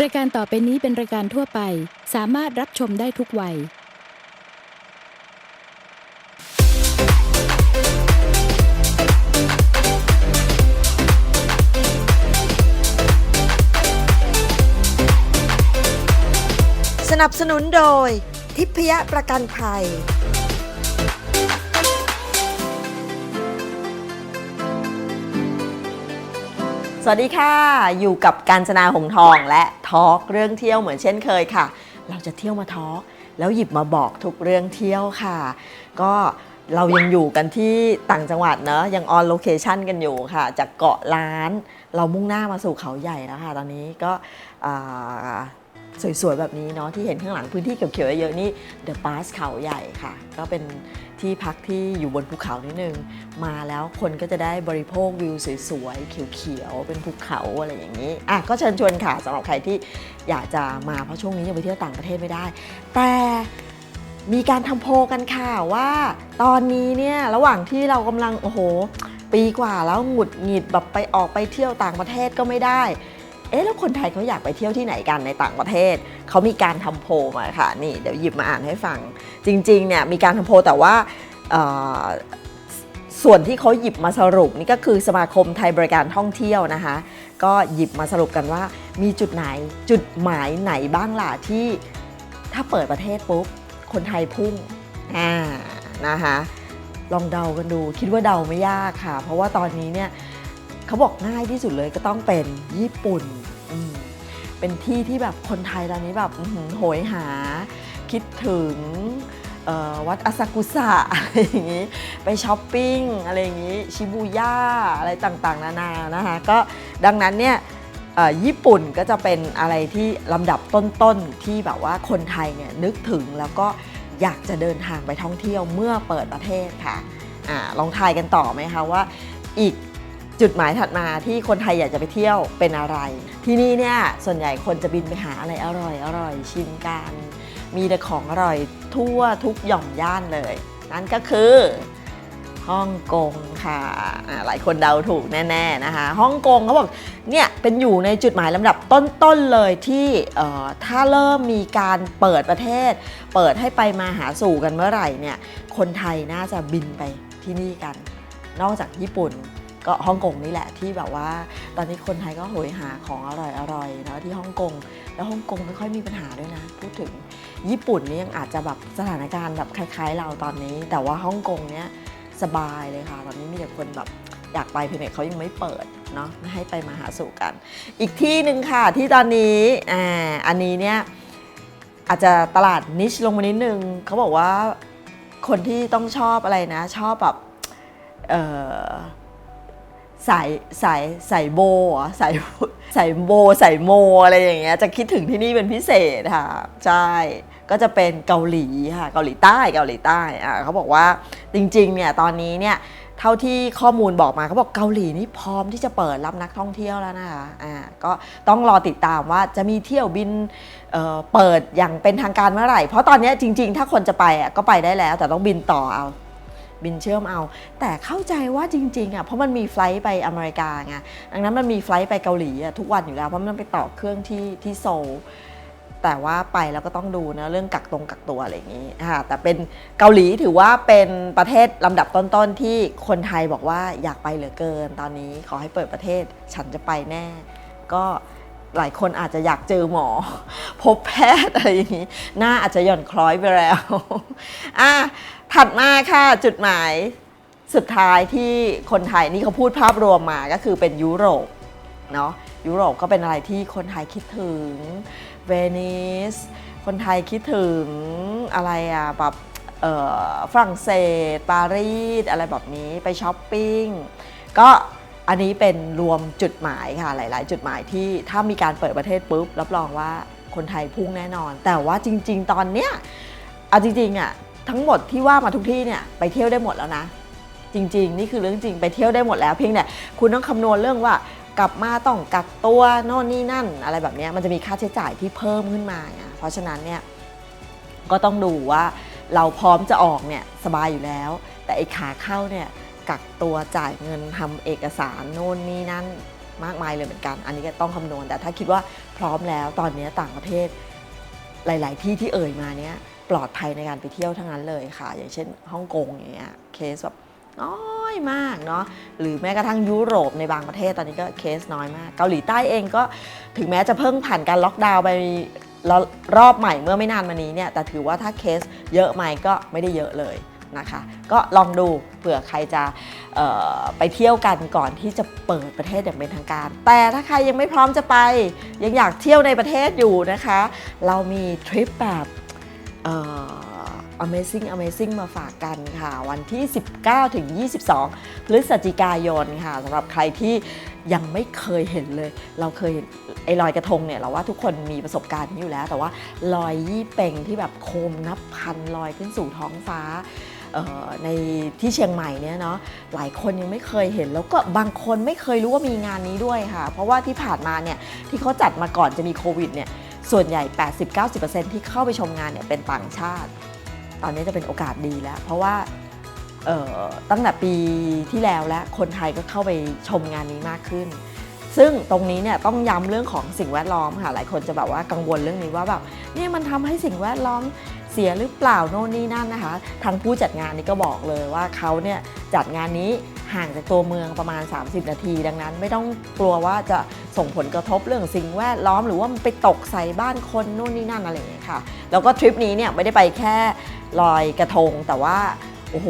รายการต่อไปนี้เป็นรายการทั่วไป สามารถรับชมได้ทุกวัย สนับสนุนโดย ทิพยประกันภัย สวัสดีค่ะ อยู่กับการจนาหงทองและทอล์กเรื่องเที่ยวเหมือนเช่นเคยค่ะ เราจะเที่ยวมาทอล์กแล้วหยิบมาบอกทุกเรื่องเที่ยวค่ะ ก็เรายังอยู่กันที่ต่างจังหวัดเนอะยังออนโลเคชันกันอยู่ค่ะ จากเกาะล้าน เรามุ่งหน้ามาสู่เขาใหญ่แล้วค่ะ ตอนนี้ก็ สวยๆ แบบนี้เนาะที่เห็นข้างหลังพื้นที่เขียวๆเยอะๆนี่เดอะ a าสเขาใหญ่ค่ะ ก็เป็นที่พักที่อยู่บนภูเขานิดนึง มาแล้วคนก็จะได้บริโภควิวสวยๆ เขียวๆ เป็นภูเขาอะไรอย่างนี้อะก็เชิญชวนค่ะสำหรับใครที่อยากจะมาเพราะช่วงนี้ยังไปเที่ยวต่างประเทศไม่ได้ แต่มีการทำโพลกันค่ะว่าตอนนี้เนี่ยระหว่างที่เรากำลังโอ้โห ปีกว่าแล้วหงุดหงิดแบบไปออกไปเที่ยวต่างประเทศก็ไม่ได้ เอ๊ะแล้วคนไทยเขาอยากไปเที่ยวที่ไหนกันในต่างประเทศ เขามีการทำโพลมาค่ะนี่เดี๋ยวหยิบมาอ่านให้ฟัง จริงๆเนี่ยมีการทำโพลแต่ว่าส่วนที่เขาหยิบมาสรุปนี่ก็คือสมาคมไทยบริการท่องเที่ยวนะคะ ก็หยิบมาสรุปกันว่า มีจุดไหนจุดหมายไหนบ้างล่ะที่ถ้าเปิดประเทศปุ๊บคนไทยพุ่งอ่านะคะลองเดากันดูคิดว่าเดาไม่ยากค่ะ เพราะว่าตอนนี้เนี่ย เขาบอกง่ายที่สุดเลยก็ต้องเป็นญี่ปุ่น เป็นที่ที่แบบคนไทยตอนนี้แบบโหยหา คิดถึงวัดอาซากุสะอะไรอย่างนี้ ไปช้อปปิ้งอะไรอย่างนี้ ชิบูย่าอะไรต่างๆ นานานะคะก็ดังนั้นเนี่ยญี่ปุ่นก็จะเป็นอะไรที่ลำดับต้นๆ ที่แบบว่าคนไทยเนี่ยนึกถึงแล้วก็อยากจะเดินทางไปท่องเที่ยวเมื่อเปิดประเทศค่ะอลองทายกันต่อไหมคะว่าอีก จุดหมายถัดมาที่คนไทยอยากจะไปเที่ยวเป็นอะไร ที่นี่เนี่ยส่วนใหญ่คนจะบินไปหาอะไรอร่อยอร่อยชิมกันมีแต่ของอร่อยทั่วทุกหย่อมย่านเลย นั่นก็คือฮ่องกงค่ะหลายคนเดาถูกแน่ๆนะคะฮ่องกงเขาบอกเนี่ยเป็นอยู่ในจุดหมายลำดับต้นๆเลยที่ถ้าเริ่มมีการเปิดประเทศ เปิดให้ไปมาหาสู่กันเมื่อไหร่เนี่ยคนไทยน่าจะบินไปที่นี่กัน นอกจากญี่ปุ่น ก็ฮ่องกงนี่แหละที่แบบว่า ตอนนี้คนไทยก็โหยหาของอร่อยอร่อยๆเนาะที่ฮ่องกงแล้วฮ่องกงไม่ค่อยมีปัญหาด้วยนะ พูดถึงญี่ปุ่นนี่ยังอาจจะแบบสถานการณ์แบบคล้าย ๆ เราตอนนี้ แต่ว่าฮ่องกงเนี้ยสบายเลยค่ะ ตอนนี้มีแต่คนแบบอยากไปเพียงแต่เขายังไม่เปิดเนาะให้ไปมาหาสู่กัน อีกที่หนึ่งค่ะที่ตอนนี้อ่าอันนี้เนี่ยอาจจะตลาดนิชลงมานิดนึงเขาบอกว่าคนที่ต้องชอบอะไรนะ ชอบแบบเอ่อ สายสายสายโบเหรอสายสายโบสายโมอะไรอย่างเงี้ยจะคิดถึงที่นี่เป็นพิเศษค่ะใช่ก็จะเป็นเกาหลีค่ะเกาหลีใต้เกาหลีใต้อ่าเขาบอกว่าจริงๆเนี่ยตอนนี้เนี่ยเท่าที่ข้อมูลบอกมาเขาบอกเกาหลีนี่พร้อมที่จะเปิดรับนักท่องเที่ยวแล้วนะคะอ่าก็ต้องรอติดตามว่าจะมีเที่ยวบินเอ่อเปิดอย่างเป็นทางการเมื่อไหร่ เพราะตอนนี้จริง ๆ ถ้าคนจะไปอะก็ไปได้แล้ว แต่ต้องบินต่อเอา บินเชื่อมเอา แต่เข้าใจว่าจริงๆอะเพราะมันมีไฟลท์ไปอเมริกาไงดังนั้นมันมีไฟลท์ไปเกาหลีอะทุกวันอยู่แล้วเพราะมันไปต่อเครื่องที่ที่โซลแต่ว่าไปแล้วก็ต้องดูนะเรื่องกักตรงกักตัวอะไรอย่างนี้ค่ะแต่เป็นเกาหลีถือว่าเป็นประเทศลำดับต้นๆที่คนไทยบอกว่าอยากไปเหลือเกิน ตอนนี้ขอให้เปิดประเทศฉันจะไปแน่ ก็หลายคนอาจจะอยากเจอหมอ พบแพทย์อะไรอย่างนี้ หน้าอาจจะหย่อนคล้อยไปแล้วอะ ถัดมาค่ะจุดหมายสุดท้ายที่คนไทยนี่เขาพูดภาพรวมมาก็คือเป็นยุโรปเนาะยุโรปก็เป็นอะไรที่คนไทยคิดถึงเวนิสคนไทยคิดถึงอะไรอะแบบฝรั่งเศสปารีสอะไรแบบนี้ไปช้อปปิ้งก็อันนี้เป็นรวมจุดหมายค่ะหลาย ๆ จุดหมายที่ถ้ามีการเปิดประเทศปุ๊บรับรองว่าคนไทยพุ่งแน่นอน แต่ว่าจริง ๆ ตอนเนี้ยเอาจริงๆอะ ทั้งหมดที่ว่ามาทุกที่เนี่ยไปเที่ยวได้หมดแล้วนะ จริง ๆ นี่คือเรื่องจริงไปเที่ยวได้หมดแล้วเพียงแต่คุณต้องคำนวณเรื่องว่ากลับมาต้องกักตัวโน่นนี่นั่น อะไรแบบนี้มันจะมีค่าใช้จ่ายที่เพิ่มขึ้นมาอะเพราะฉะนั้นเนี่ยก็ต้องดูว่าเราพร้อมจะออกเนี่ยสบายอยู่แล้ว แต่ไอ้ขาเข้าเนี่ยกักตัวจ่ายเงินทำเอกสารโน่นนี่นั่นมากมายเลยเหมือนกัน อันนี้ก็ต้องคำนวณแต่ถ้าคิดว่าพร้อมแล้วตอนนี้ต่างประเทศหลาย ๆ ที่ที่เอ่ยมาเนี้ย ปลอดภัยในการไปเที่ยวทั้งนั้นเลยค่ะ อย่างเช่นฮ่องกงอย่างเงี้ยเคสแบบน้อยมากเนาะหรือแม้กระทั่งยุโรปในบางประเทศตอนนี้ก็เคสน้อยมาก เกาหลีใต้เองก็ถึงแม้จะเพิ่งผ่านการล็อกดาวน์ไปแล้วรอบใหม่เมื่อไม่นานมานี้เนี่ยแต่ถือว่าถ้าเคสเยอะไหมก็ไม่ได้เยอะเลยนะคะ ก็ลองดูเผื่อใครจะไปเที่ยวกันก่อนที่จะเปิดประเทศอย่างเป็นทางการ แต่ถ้าใครยังไม่พร้อมจะไป ยังอยากเที่ยวในประเทศอยู่นะคะ เรามีทริปแบบ Amazing Amazing มาฝากกันค่ะ วันที่ 19 ถึง 22 พฤศจิกายนค่ะสำหรับใครที่ยังไม่เคยเห็นเลย เราเคยเไอ้ลอยกระทงเนี่ยเราว่าทุกคนมีประสบการณ์นี้อยู่แล้ว แต่ว่าลอยยี่เป่งที่แบบโคมนับพันลอยขึ้นสู่ท้องฟ้าในที่เชียงใหม่เนี่ยเนาะหลายคนยังไม่เคยเห็น แล้วก็บางคนไม่เคยรู้ว่ามีงานนี้ด้วยค่ะ เพราะว่าที่ผ่านมาเนี่ยที่เขาจัดมาก่อนจะมีโควิดเนี่ย ส่วนใหญ่ 80-90%ที่เข้าไปชมงานเนี่ยเป็นต่างชาติ ตอนนี้จะเป็นโอกาสดีแล้ว เพราะว่าตั้งแต่ปีที่แล้วแล้วคนไทยก็เข้าไปชมงานนี้มากขึ้น ซึ่งตรงนี้เนี่ยต้องย้ำเรื่องของสิ่งแวดล้อมค่ะ หลายคนจะแบบว่ากังวลเรื่องนี้ว่าแบบเนี่ยมันทำให้สิ่งแวดล้อมเสียหรือเปล่าโน่นนี่นั่นนะคะ ทางผู้จัดงานนี่ก็บอกเลยว่าเขาเนี่ยจัดงานนี้ ห่างจากตัวเมืองประมาณ 30 นาที ดังนั้น ไม่ต้องกลัวว่าจะส่งผลกระทบเรื่องสิ่งแวดล้อม หรือว่ามันไปตกใส่บ้านคนนู่นนี่นั่นอะไรอย่างเงี้ยค่ะแล้วก็ทริปนี้เนี่ยไม่ได้ไปแค่ลอยกระทง แต่ว่าโอ้โห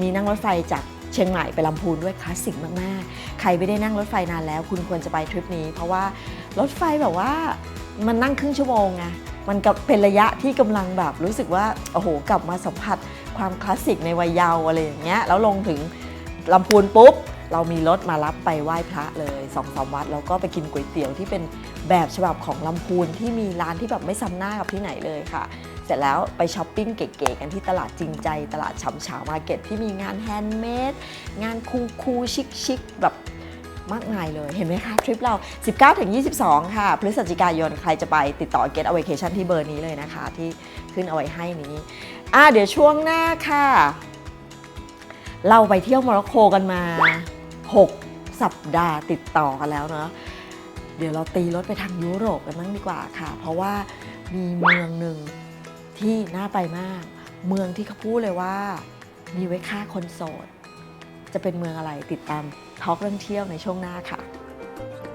มีนั่งรถไฟจากเชียงใหม่ไปลำพูนด้วยคลาสสิกมากๆ ใครไม่ได้นั่งรถไฟนานแล้ว คุณควรจะไปทริปนี้ เพราะว่ารถไฟแบบว่ามันนั่งครึ่งชั่วโมงไงมันกับเป็นระยะที่กำลังแบบรู้สึกว่าโอ้โหกลับมาสัมผัสความคลาสสิกในวัยเยาว์อะไรอย่างเงี้ยแล้วลงถึง ลำพูนปุ๊บ เรามีรถมารับไปไหว้พระเลยสองสามวัดแล้วก็ไปกินก๋วยเตี๋ยวที่เป็นแบบฉบับของลำพูนที่มีร้านที่แบบไม่ซ้ำหน้ากับที่ไหนเลยค่ะ เสร็จแล้วไปช้อปปิ้งเก๋ๆกันที่ตลาดจริงใจ ตลาดฉ่ำฉามาเก็ตที่มีงานแฮนด์เมดงานคูคูชิคชิคๆแบบมากมายเลย เห็นไหมคะ ทริปเรา 19-22 ค่ะ พฤศจิกายน ใครจะไปติดต่อ Get a Vacation ที่เบอร์นี้เลยนะคะ ที่ขึ้นเอาไว้ให้นี้ อะเดี๋ยวช่วงหน้าค่ะ เราไปเที่ยวโมร็อกโกกันมา 6 สัปดาห์ติดต่อกันแล้วเนาะเดี๋ยวเราตีรถไปทางยุโรปกันบ้างดีกว่าค่ะ เพราะว่ามีเมืองหนึ่งที่น่าไปมาก เมืองที่เขาพูดเลยว่า มีไว้ค่าคนโสด จะเป็นเมืองอะไรติดตามทอล์กเรื่องเที่ยวในช่วงหน้าค่ะ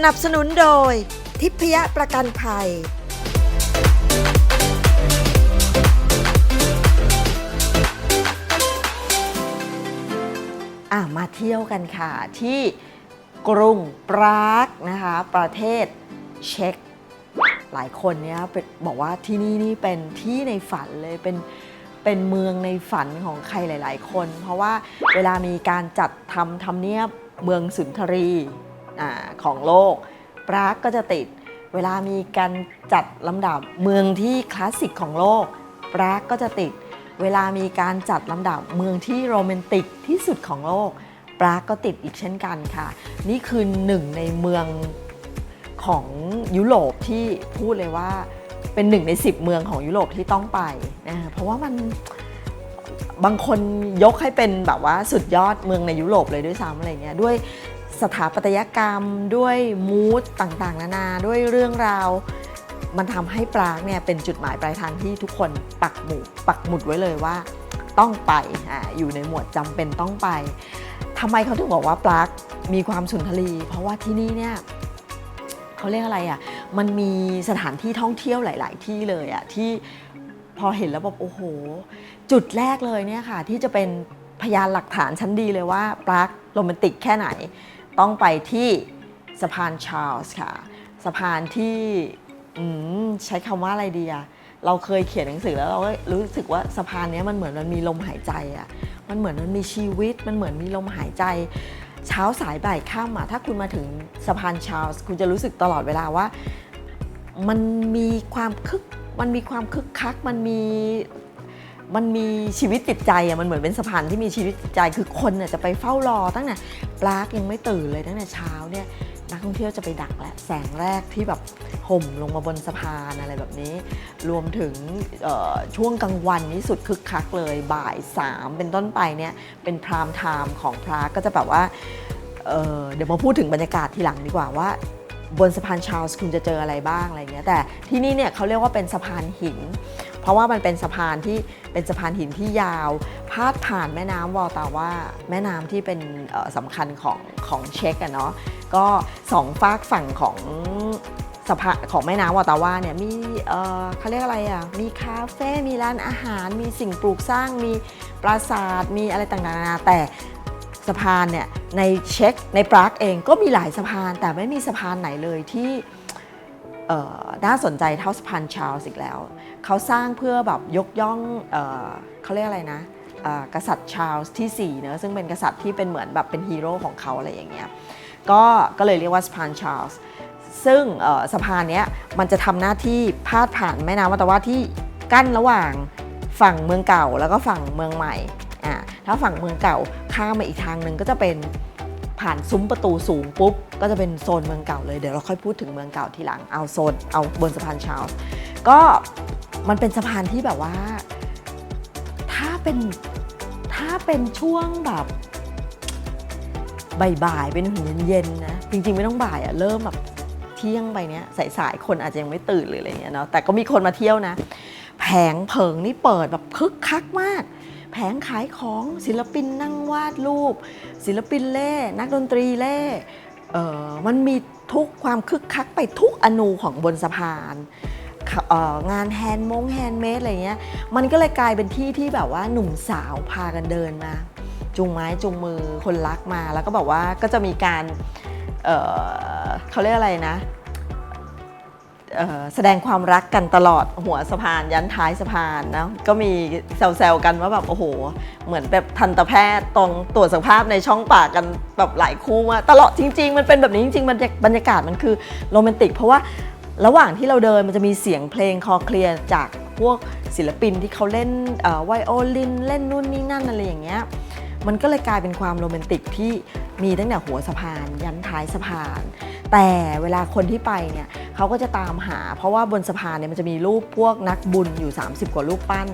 สนับสนุนโดย ทิพยประกันภัย อะมาเที่ยวกันค่ะ ที่กรุงปรากนะคะ ประเทศเช็กหลายคนเนี่ยบอกว่าที่นี่นี่เป็นที่ในฝันเลยเป็นเป็นเมืองในฝันของใครหลาย ๆ คน เพราะว่าเวลามีการจัดทำทำเนียบเมืองสุนทรี อของโลก ปรากก็จะติด เวลามีการจัดลำดับเมืองที่คลาสสิกของโลก ปรากก็จะติด เวลามีการจัดลำดับเมืองที่โรแมนติกที่สุดของโลก ปรากก็ติดอีกเช่นกันค่ะ นี่คือหนึ่งในเมืองของยุโรปที่พูดเลยว่าเป็นหนึ่งใน 10 เมืองของยุโรปที่ต้องไปนะเพราะว่ามันบางคนยกให้เป็นแบบว่าสุดยอดเมืองในยุโรปเลยด้วยซ้ำอะไรเงี้ยด้วย สถาปัตยกรรมด้วยมูดต่างๆ นานาด้วยเรื่องราว มันทำให้ปรากเนี่ยเป็นจุดหมายปลายทางที่ทุกคนปักหมุดปักหมุดไว้เลยว่า ต้องไปอาอยู่ในหมวดจำเป็นต้องไปทำไมเขาถึงบอกว่าปรากมีความสุนทรีเพราะว่าที่นี่เนี่ยเขาเรียกอะไรอะ่ะมันมีสถานที่ท่องเที่ยวหลาย ๆ ที่เลยอะ่ะที่พอเห็นแล้วแบบโอ้โห จุดแรกเลยเนี่ยค่ะ ที่จะเป็นพยานหลักฐานชั้นดีเลยว่าปรากโรแมนติกแค่ไหน ต้องไปที่สะพานชาร์ลส์ค่ะ สะพานที่ใช้คำว่าอะไรดีอะเราเคยเขียนหนังสือแล้วเราก็รู้สึกว่าสะพานเนี้ยมันเหมือนมันมีลมหายใจอะมันเหมือนมันมีชีวิต มันเหมือนมีลมหายใจ เช้าสายบ่ายค่ำอะถ้าคุณมาถึงสะพานชาร์ลส์คุณจะรู้สึกตลอดเวลาว่า มันมีความคึกมันมีความคึกคัก มันมีมันมีชีวิตจิตใจอะมันเหมือนเป็นสะพานที่มีชีวิตจิตใจ คือคนน่ะจะไปเฝ้ารอตั้งแต่ ปลากยังไม่ตื่นเลยตั้งแต่เช้าเนี่ยนักท่องเที่ยวจะไปดักแล้วแสงแรกที่แบบห่มลงมาบนสะพานอะไรแบบนี้ รวมถึงช่วงกลางวันนี่สุดคึกคักเลยบ่ายสามเป็นต้นไปเนี่ยเป็นพรามไทม์ของพระก็จะแบบว่าเเดี๋ยวมาพูดถึงบรรยากาศทีหลังดีกว่าว่า บนสะพานชาลส์คุณจะเจออะไรบ้างอะไรเงี้ยแต่ที่นี่เนี่ยเขาเรียกว่าเป็นสะพานหิน เพราะว่ามันเป็นสะพานที่เป็นสะพานหินที่ยาวพาดผ่านแม่น้ำวอลตาว่าแม่น้ำที่เป็นสำคัญของของเช็กอะเนาะก็สองฝากฝั่งของสะพานของแม่น้ำวอตาว่าเนี่ยมีเออเขาเรียกอะไรอะมีคาเฟ่ มีร้านอาหาร มีสิ่งปลูกสร้าง มีปราสาท มีอะไรต่างๆนานาแต่สะพานเนี่ยในเช็คในปรากเองก็มีหลายสะพาน แต่ไม่มีสะพานไหนเลยที่น่าสนใจเท่าสะพานชาร์ลส์อีกแล้ว เขาสร้างเพื่อแบบยกย่องเออเขาเรียกอะไรนะกษัตริย์ชาร์ลส์ที่4เนอะซึ่งเป็นกษัตริย์ที่เป็นเหมือนแบบเป็นฮีโร่ของเขาอะไรอย่างเงี้ยก็ก็เลยเรียกว่าสะพานชาร์ลส์ซึ่งสะพานเนี้ยมันจะทำหน้าที่พาดผ่านแม่น้ำวัตวาที่กั้นระหว่างฝั่งเมืองเก่าแล้วก็ฝั่งเมืองใหม่อ่าถ้าฝั่งเมืองเก่าข้ามมาอีกทางหนึ่งก็จะเป็นผ่านซุ้มประตูสูงปุ๊บ ก็จะเป็นโซนเมืองเก่าเลยเดี๋ยวเราค่อยพูดถึงเมืองเก่าทีหลังเอาโซนเอาบนสะพานชาร์ลส์ก็ มันเป็นสะพานที่แบบว่า ถ้าเป็นถ้าเป็นช่วงแบบบ่ายๆเป็นถึงเย็นๆนะ จริงๆไม่ต้องบ่ายอะเริ่มแบบเที่ยงไปเนี้ยสายๆคนอาจจะยังไม่ตื่นหรืออะไรเงี้ยเนาะแต่ก็มีคนมาเที่ยวนะ แผงเพิงนี่เปิดแบบคึกคักมาก แผงขายของศิลปินนั่งวาดรูป ศิลปินเล่ นักดนตรีเล่เออมันมีทุกความคึกคักไปทุกอนูของบนสะพาน งานแฮนด์มงแฮนด์เมดอะไรเงี้ย มันก็เลยกลายเป็นที่ที่แบบว่าหนุ่มสาวพากันเดินมาจูงไม้จูงมือคนรักมา แล้วก็บอกว่าก็จะมีการเเขาเรียกอะไรนะแสดงความรักกันตลอดหัวสะพานยันท้ายสะพานนะก็มีแซวๆกันว่าแบบโอ้โห เหมือนแบบทันตแพทย์ตรงตรวจสุขภาพในช่องปากกันแบบหลายคู่มาตลอดจริง ๆ มันเป็นแบบนี้จริงๆบรรยากบรรยากาศมันคือโรแมนติก เพราะว่า ระหว่างที่เราเดินมันจะมีเสียงเพลงคอเคลียร์จากพวกศิลปินที่เขาเล่นไวโอลิน เล่นนู่นนี่นั่นอะไรอย่างเงี้ยมันก็เลยกลายเป็นความโรแมนติกที่มีตั้งแต่หัวสะพานยันท้ายสะพาน แต่เวลาคนที่ไปเนี่ยเขาก็จะตามหา เพราะว่าบนสะพานเนี่ยมันจะมีรูปพวกนักบุญอยู่ 30 กว่ารูปปั้น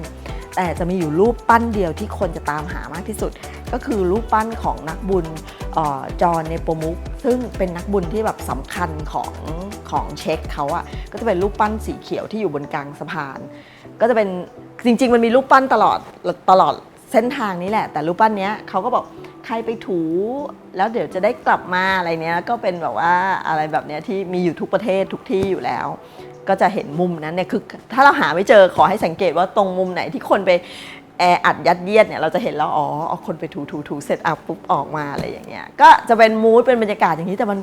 แต่จะมีอยู่รูปปั้นเดียวที่คนจะตามหามากที่สุด ก็คือรูปปั้นของนักบุญออจอห์นเนโปมุกซึ่งเป็นนักบุญที่แบบสำคัญของของเช็คเขาอะก็จะเป็นรูปปั้นสีเขียวที่อยู่บนกลางสะพาน ก็จะเป็นจริง ๆ มันมีรูปปั้นตลอดตลอดเส้นทางนี้แหละ แต่รูปปั้นเนี้ยเขาก็บอกใครไปถูแล้วเดี๋ยวจะได้กลับมาอะไรเนี้ยก็เป็นแบบว่าอะไรแบบเนี้ยที่มีอยู่ทุกประเทศทุกที่อยู่แล้ว ก็จะเห็นมุมนั้นเนี่ยคือถ้าเราหาไม่เจอขอให้สังเกตว่าตรงมุมไหนที่คนไปแออัดยัดเยียดเนี่ยเราจะเห็นแล้วอ๋อเอาคนไปถูถูถูเสร็จอัพปุ๊บออกมาอะไรอย่างเงี้ยก็จะเป็นมูดเป็นบรรยากาศอย่างนี้แต่มัน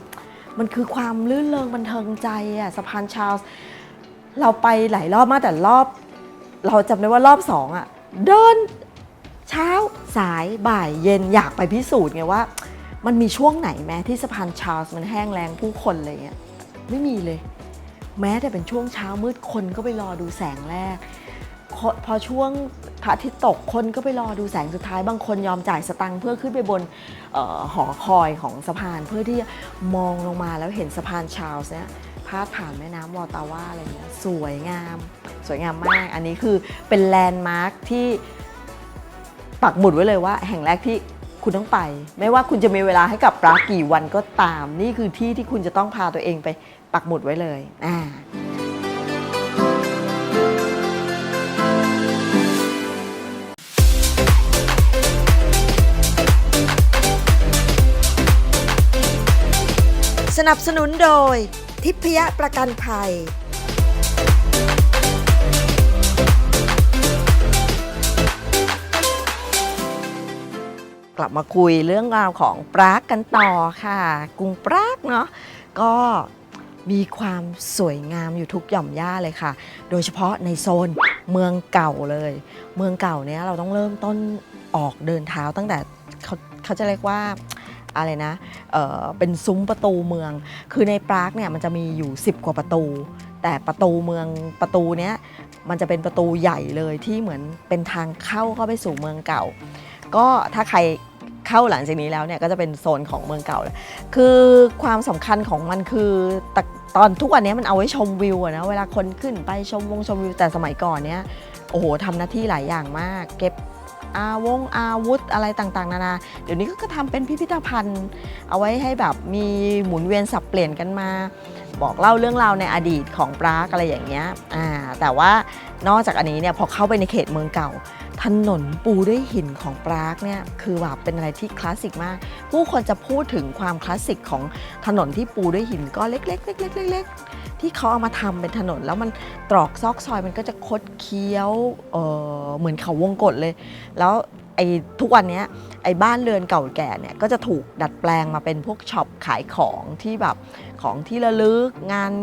มันคือความลื่นเริงบันเทิงใจอะสะพานชาร์ลส์เราไปหลายรอบมากแต่รอบ เราจำได้ว่ารอบสองอะเดินเช้าสายบ่ายเย็นอยากไปพิสูจน์ไงว่า มันมีช่วงไหนแม้ที่สะพานชาร์ลส์มันแห้งแล้งผู้คนอะไรเงี้ยไม่มีเลย แม้แต่เป็นช่วงเช้ามืดคนก็ไปรอดูแสงแรก พอช่วงพระอาทิตย์ตกคนก็ไปรอดูแสงสุดท้าย บางคนยอมจ่ายสตังค์เพื่อขึ้นไปบนออหอคอยของสะพานเพื่อที่จะมองลงมาแล้วเห็นสะพานชาร์ลส์เนี่ยพาดผ่านแม่น้ำวอตาว่าอะไรเงี้ยสวยงาม สวยงามมาก อันนี้คือเป็นแลนด์มาร์คที่ปักหมุดไว้เลยว่า แห่งแรกที่คุณต้องไป ไม่ว่าคุณจะมีเวลาให้กับปรากี่วันก็ตาม นี่คือที่ที่คุณจะต้องพาตัวเองไป ปักหมุดไว้เลยอ่าสนับสนุนโดย ทิพยประกันภัย กลับมาคุยเรื่องราวของปรากกันต่อค่ะ กรุงปรากเนาะก็ มีความสวยงามอยู่ทุกหย่อมย่าเลยค่ะ โดยเฉพาะในโซนเมืองเก่าเลย เมืองเก่าเนี้ยเราต้องเริ่มต้นออกเดินเท้าตั้งแต่เขาเขาจะเรียกว่าอะไรนะเอ่อเป็นซุ้มประตูเมือง คือในปรากเนี่ยมันจะมีอยู่ 10 กว่าประตู แต่ประตูเมืองประตูเนี้ยมันจะเป็นประตูใหญ่เลยที่เหมือนเป็นทางเข้าเข้าไปสู่เมืองเก่า ก็ถ้าใคร เข้าหลังจากนี้แล้วเนี่ยก็จะเป็นโซนของเมืองเก่าเลยคือความสำคัญของมันคือตตอนทุกวันนี้มันเอาไว้ชมวิวนะเวลาคนขึ้นไปชมวงชมวิวแต่สมัยก่อนเนี้ยโอ้โหทำหน้าที่หลายอย่างมาก เก็บอาวงอาวุธอะไรต่างๆ นานาเดี๋ยวนี้ก็ทำเป็นพิพิธภัณฑ์ เอาไว้ให้แบบมีหมุนเวียนสับเปลี่ยนกันมา บอกเล่าเรื่องราวในอดีตของปรากอะไรอย่างเงี้ยอ่าแต่ว่านอกจากอันนี้เนี่ยพอเข้าไปในเขตเมืองเก่า ถนนปูด้วยหินของปรากเนี่ยคือแบบเป็นอะไรที่คลาสสิกมาก ผู้คนจะพูดถึงความคลาสสิกของถนนที่ปูด้วยหินก้อนเล็กๆเล็กๆเล็กๆที่เขาเอามาทำเป็นถนน แล้วมันตรอกซอกซอยมันก็จะคดเคี้ยวเออเหมือนเขาวงกตเลย แล้วไอ้ทุกวันนี้ไอ้บ้านเรือนเก่าแก่เนี่ยก็จะถูกดัดแปลงมาเป็นพวกช็อปขายของที่แบบ ของที่ระลึก งาน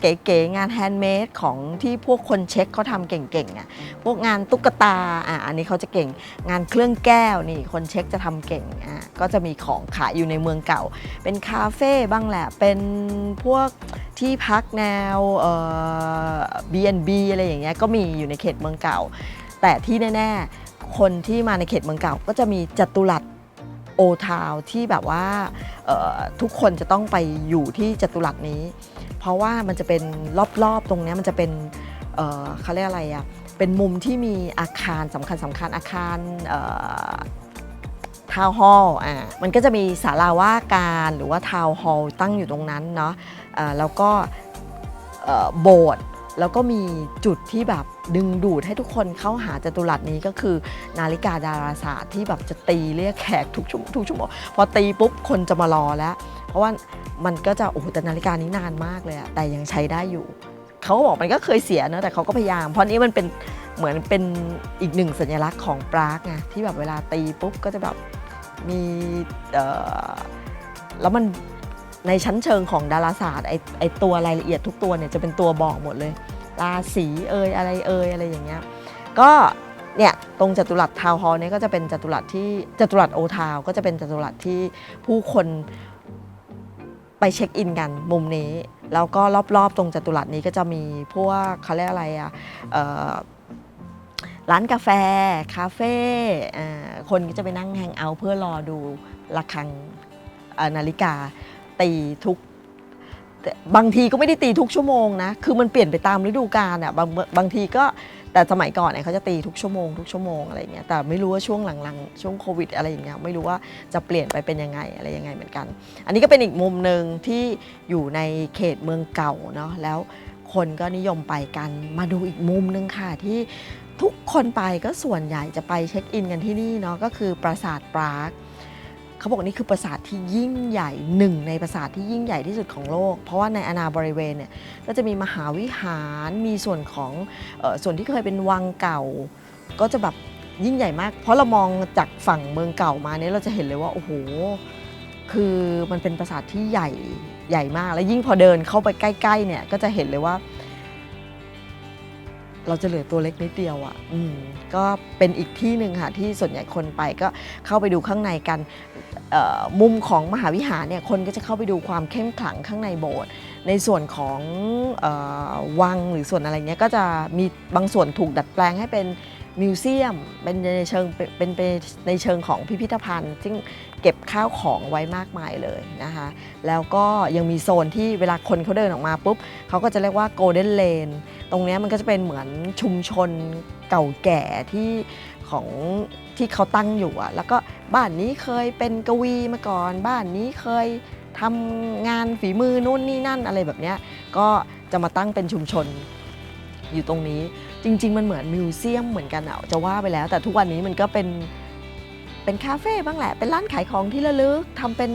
เก๋ๆงานแฮนด์เมดของที่พวกคนเช็คเขาทำเก่งๆอะพวกงานตุ๊กตาอะอันนี้เขาจะเก่ง งานเครื่องแก้วนี่คนเช็คจะทำเก่งอะก็จะมีของขายอยู่ในเมืองเก่า เป็นคาเฟ่บ้างแหละ เป็นพวกที่พักแนวเอ่อ B&B อะไรอย่างเงี้ยก็มีอยู่ในเขตเมืองเก่า แต่ที่แน่ๆคนที่มาในเขตเมืองเก่าก็จะมีจัตุรัส โอทาวที่แบบว่าทุกคนจะต้องไปอยู่ที่จตุรัสนี้ เพราะว่ามันจะเป็นรอบๆตรงนี้มันจะเป็นเขาเรียกอะไรอะเป็นมุมที่มีอาคารสำคัญสำคัญอาคารทาวน์ฮอลล์อ่ามันก็จะมีศาลาว่าการหรือว่าทาวน์ฮอลล์ตั้งอยู่ตรงนั้นเนาะอ่าแล้วก็โบสถ์ แล้วก็มีจุดที่แบบดึงดูดให้ทุกคนเข้าหาจัตุรัสนี้ก็คือ นาฬิกาดาราศาสตร์ที่แบบจะตีเรียกแขกทุกชั่วโมงทุกชั่วโมงพอตีปุ๊บคนจะมารอแล้ว เพราะว่ามันก็จะโอ้โหแต่นาฬิกานี้นานมากเลยอะแต่ยังใช้ได้อยู่เขาก็บอกมันก็เคยเสียเนอะแต่เขาก็พยายาม เพราะนี้มันเป็นเหมือนเป็นอีกหนึ่งสัญลักษณ์ของปรากไงที่แบบเวลาตีปุ๊บก็จะแบบมีเออแล้วมัน ในชั้นเชิงของดาราศาสตร์ไอไอตัวรายละเอียดทุกตัวเนี่ยจะเป็นตัวบอกหมดเลยราศีเอยอะไรเอยอะไรอย่างเงี้ยก็เนี่ยตรงจัตุรัสทาวน์ฮอลล์เนี่ยก็จะเป็นจัตุรัสที่จัตุรัสโอทาวก็จะเป็นจัตุรัสที่ผู้คนไปเช็คอินกันมุมนี้ แล้วก็รอบๆ ตรงจัตุรัสนี้ก็จะมีพวกเขาเรียกอะไรอะเอ่อร้านกาแฟ คาเฟ่คนก็จะไปนั่งแฮงเอาท์เพื่อรอดูระฆังนาฬิกา ตีทุกบางทีก็ไม่ได้ตีทุกชั่วโมงนะ คือมันเปลี่ยนไปตามฤดูกาลอะบางบางทีก็แต่สมัยก่อนเนี่ยเขาจะตีทุกชั่วโมงทุกชั่วโมงอะไรเงี้ยแต่ไม่รู้ว่าช่วงหลังๆ ช่วงโควิดอะไรอย่างเงี้ยไม่รู้ว่าจะเปลี่ยนไปเป็นยังไงอะไรยังไงเหมือนกัน อันนี้ก็เป็นอีกมุมหนึ่งที่อยู่ในเขตเมืองเก่าเนาะแล้วคนก็นิยมไปกันมาดูอีกมุมหนึ่งค่ะที่ทุกคนไปก็ส่วนใหญ่จะไปเช็คอินกันที่นี่เนาะก็คือปราสาทปราก เขาบอกนี่คือปราสาทที่ยิ่งใหญ่หนึ่งในปราสาทที่ยิ่งใหญ่ที่สุดของโลก เพราะว่าในอาณาบริเวณเนี่ยก็จะมีมหาวิหารมีส่วนของออส่วนที่เคยเป็นวังเก่า ก็จะแบบยิ่งใหญ่มาก เพราะเรามองจากฝั่งเมืองเก่ามาเนี่ยเราจะเห็นเลยว่าโอ้โหคือมันเป็นปราสาทที่ใหญ่ใหญ่มาก แล้วยิ่งพอเดินเข้าไปใกล้ๆเนี่ยก็จะเห็นเลยว่า เราจะเหลือตัวเล็กนิดเดียวอะ่ะอืมก็เป็นอีกที่หนึ่งค่ะที่ส่วนใหญ่คนไปก็เข้าไปดูข้างในกันเอ่อมุมของมหาวิหารเนี่ยคนก็จะเข้าไปดูความเข้มขลังข้างในโบสถ์ในส่วนของเออวังหรือส่วนอะไรเงี้ยก็จะมีบางส่วนถูกดัดแปลงให้เป็น มิวเซียมเป็นในเชิงเป็นเป็นเป็นในเชิงของพิพิธภัณฑ์ ซึ่งเก็บข้าวของไว้มากมายเลยนะคะ แล้วก็ยังมีโซนที่เวลาคนเขาเดินออกมาปุ๊บเขาก็จะเรียกว่า Golden Lane ตรงนี้มันก็จะเป็นเหมือนชุมชนเก่าแก่ที่ของที่เขาตั้งอยู่อะแล้วก็บ้านนี้เคยเป็นกวีมาก่อน บ้านนี้เคยทำงานฝีมือนู่นนี่นั่นอะไรแบบนี้ก็จะมาตั้งเป็นชุมชน อยู่ตรงนี้ จริง ๆ มันเหมือนมิวเซียมเหมือนกันอะจะว่าไปแล้ว แต่ทุกวันนี้มันก็เป็นเป็นคาเฟ่บ้างแหละ เป็นร้านขายของที่ระลึกทำเป็น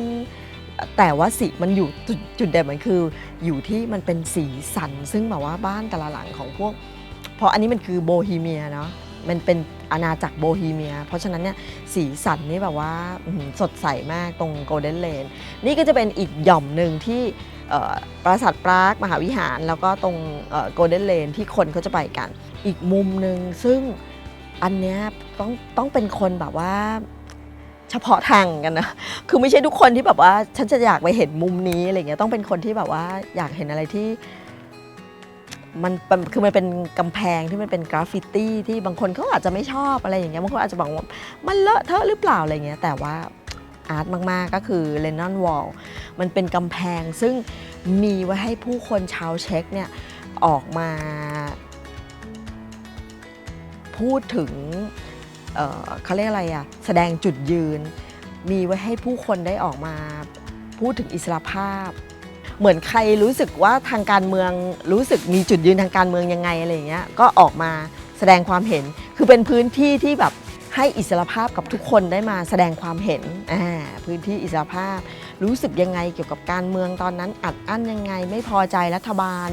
แต่ว่าสีมันอยู่จุดเด่นมันคือ อยู่ที่มันเป็นสีสัน ซึ่งแบบว่าบ้านแต่ละหลังของพวก เพราะอันนี้มันคือโบฮีเมียเนาะมันเป็นอาณาจักรโบฮีเมีย เพราะฉะนั้นเนี่ยสีสันนี่แบบว่าสดใสมากตรงโกลเด้นเลนนี่ก็จะเป็นอีกหย่อมหนึ่งที่ ปราสาทปรากมหาวิหาร แล้วก็ตรงโกลเด้นเลนที่คนเขาจะไปกัน อีกมุมหนึ่งซึ่งอันเนี้ยต้องต้องเป็นคนแบบว่าเฉพาะทางกันนะ คือไม่ใช่ทุกคนที่แบบว่า ฉันจะอยากไปเห็นมุมนี้อะไรเงี้ย ต้องเป็นคนที่แบบว่าอยากเห็นอะไรที่มันคือมันเป็นกำแพงที่มันเป็นกราฟฟิตี้ที่บางคนเขาอาจจะไม่ชอบอะไรอย่างเงี้ย บางคนอาจจะบอกว่ามันเลอะเทอะหรือเปล่าอะไรเงี้ย แต่ว่า อาร์ตมาก ๆ ก็คือเลนนอนวอลมันเป็นกำแพงซึ่งมีไว้ให้ผู้คนชาวเช็กเนี่ยออกมาพูดถึงเเขาเรียกอะไรอะแสดงจุดยืน มีไว้ให้ผู้คนได้ออกมาพูดถึงอิสรภาพ เหมือนใครรู้สึกว่าทางการเมืองรู้สึกมีจุดยืนทางการเมืองยังไงอะไรเงี้ยก็ออกมาแสดงความเห็นคือเป็นพื้นที่ที่แบบ ให้อิสรภาพกับทุกคนได้มาแสดงความเห็นพื้นที่อิสรภาพ รู้สึกยังไงเกี่ยวกับการเมืองตอนนั้นอัดอั้นยังไง ไม่พอใจรัฐบาล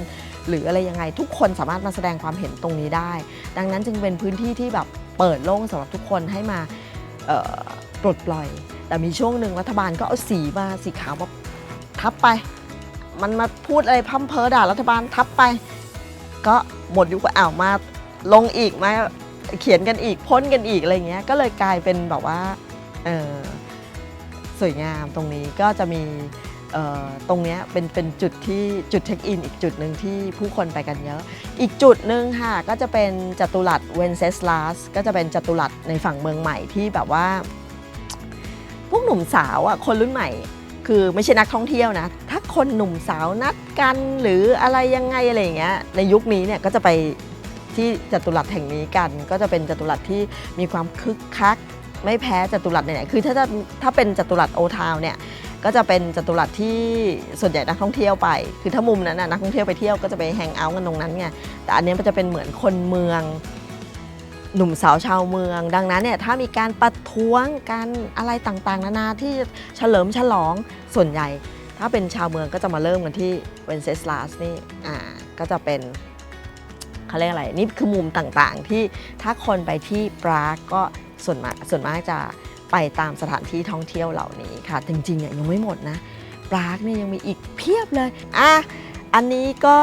หรืออะไรยังไงทุกคนสามารถมาแสดงความเห็นตรงนี้ได้ ดังนั้นจึงเป็นพื้นที่ที่แบบเปิดโล่งสำหรับทุกคนให้มาปลดปล่อย แต่มีช่วงหนึ่งรัฐบาลก็เอาสีมาสีขาวมาทับไป มันมาพูดอะไรพั่มเพ้อด่ารัฐบาลทับไป ก็หมดยุคก็อ้าวมาลงอีกมา เขียนกันอีกพ้นกันอีกอะไรเงี้ยก็เลยกลายเป็นแบบว่าสวยงามตรงนี้ก็จะมีตรงเนี้ยเป็นเป็นจุดที่จุดเช็คอินอีกจุดหนึ่งที่ผู้คนไปกันเยอะ อีกจุดหนึ่งค่ะก็จะเป็นจัตุรัสเวนเซสลาสก็จะเป็นจัตุรัสในฝั่งเมืองใหม่ที่แบบว่า พวกหนุ่มสาวอะคนรุ่นใหม่ คือไม่ใช่นักท่องเที่ยวนะ ถ้าคนหนุ่มสาวนัดกันหรืออะไรยังไงอะไรอย่างเงี้ยในยุคนี้เนี่ยก็จะไป ที่จัตุรัสแห่งนี้กัน ก็จะเป็นจัตุรัสที่มีความคึกคัก ไม่แพ้จัตุรัสไหนๆคือถ้าจะถ้าเป็นจัตุรัสโอทาวเนี่ยก็จะเป็นจัตุรัสที่ส่วนใหญ่นักท่องเที่ยวไป คือถ้ามุมนั้นน่ะนักท่องเที่ยวไปเที่ยวก็จะไปแฮงเอาท์กันตรงนั้นไงแต่อันนี้มันจะเป็นเหมือนคนเมืองหนุ่มสาวชาวเมือง ดังนั้นเนี่ยถ้ามีการประท้วงการอะไรต่างๆ นานาที่เฉลิมฉลองส่วนใหญ่ ถ้าเป็นชาวเมืองก็จะมาเริ่มกันที่เวนเซสลาสนี่อ่าก็จะเป็น เขาเรียกอะไรนี่คือมุมต่างๆ ที่ถ้าคนไปที่ปรากก็ส่วนมากส่วนมากจะไปตามสถานที่ท่องเที่ยวเหล่านี้ค่ะ จริงๆเนี่ยยังไม่หมดนะปรากนี่ยังมีอีกเพียบเลยอะอันนี้ก็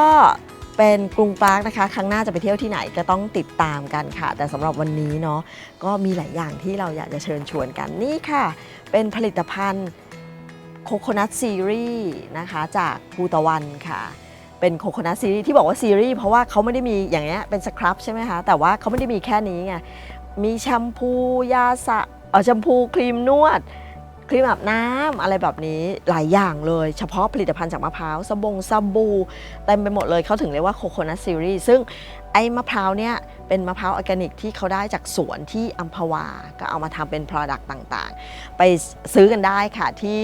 เป็นกรุงปรากนะคะ ครั้งหน้าจะไปเที่ยวที่ไหนก็ต้องติดตามกันค่ะ แต่สำหรับวันนี้เนาะก็มีหลายอย่างที่เราอยากจะเชิญชวนกันนี่ค่ะ เป็นผลิตภัณฑ์โคโคนัทซีรีส์นะคะจากภูตะวันค่ะ เป็นโคโคนัทซีรีส์ที่บอกว่าซีรีส์เพราะว่าเขาไม่ได้มีอย่างเงี้ยเป็นสครับใช่ไหมคะ แต่ว่าเขาไม่ได้มีแค่นี้ไง มีแชมพูยาสระเออแชมพูครีมนวด ครีมอาบน้ำอะไรแบบนี้หลายอย่างเลย เฉพาะผลิตภัณฑ์จากมะพร้าวสบงสบู่เต็มไปหมดเลยเขาถึงเรียกว่าโคโคนัทซีรีส์ซึ่งไอ้มะพร้าวเนี่ยเป็นมะพร้าวออร์แกนิกที่เขาได้จากสวนที่อัมพวา ก็เอามาทำเป็น Product ต่างๆ ไปซื้อกันได้ค่ะที่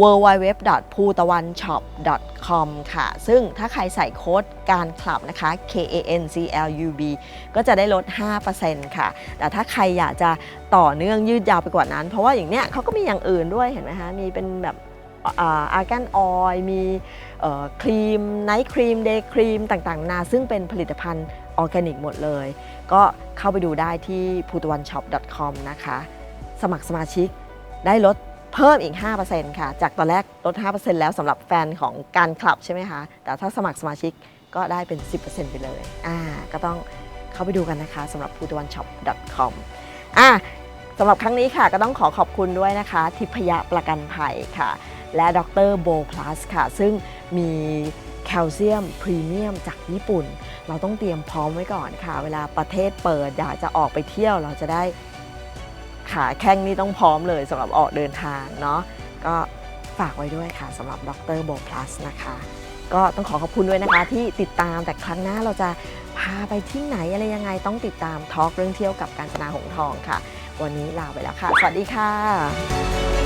w w w p u t a w a n s h o p c o m ค่ะ ซึ่งถ้าใครใส่โค้ดการคลับนะคะ K A N C L U B ก็จะได้ลด 5%ค่ะ แต่ถ้าใครอยากจะต่อเนื่องยืดยาวไปกว่านั้น เพราะว่าอย่างเนี้ยเขาก็มีอย่างอื่นด้วยเห็นไหมคะ มีเป็นแบบอาร์แกนออยมีครีมไนท์ครีมเดย์ครีมต่างๆ นานาซึ่งเป็นผลิตภัณฑ์ออร์แกนิกหมดเลย ก็เข้าไปดูได้ที่ p u t a w a n s h o p c o m นะคะ สมัครสมาชิกได้ลด เพิ่มอีก 5%ค่ะ จากตอนแรกลด 5%แล้วสำหรับแฟนของการคลับใช่ไหมคะ แต่ถ้าสมัครสมาชิกก็ได้เป็น 10%ไปเลย อ่า ก็ต้องเข้าไปดูกันนะคะสำหรับ p u t a w a n s h o p c o m อ่าสำหรับครั้งนี้ค่ะ ก็ต้องขอขอบคุณด้วยนะคะ ทิพยประกันภัยค่ะ และดรโบพลัสค่ะ ซึ่งมีแคลเซียมพรีเมียมจากญี่ปุ่น เราต้องเตรียมพร้อมไว้ก่อนค่ะ เวลาประเทศเปิดอยากจะออกไปเที่ยวเราจะได้ ขาแข้งนี่ต้องพร้อมเลยสำหรับออกเดินทางเนาะก็ฝากไว้ด้วยค่ะสำหรับดรโบพลัสนะคะ ก็ต้องขอขอบคุณด้วยนะคะ ที่ติดตามแต่ครั้งหน้าเราจะพาไปที่ไหนอะไรยังไงต้องติดตามทอล์กเรื่องเที่ยวกับการจนาหงทองค่ะ วันนี้ลาไปแล้วค่ะ สวัสดีค่ะ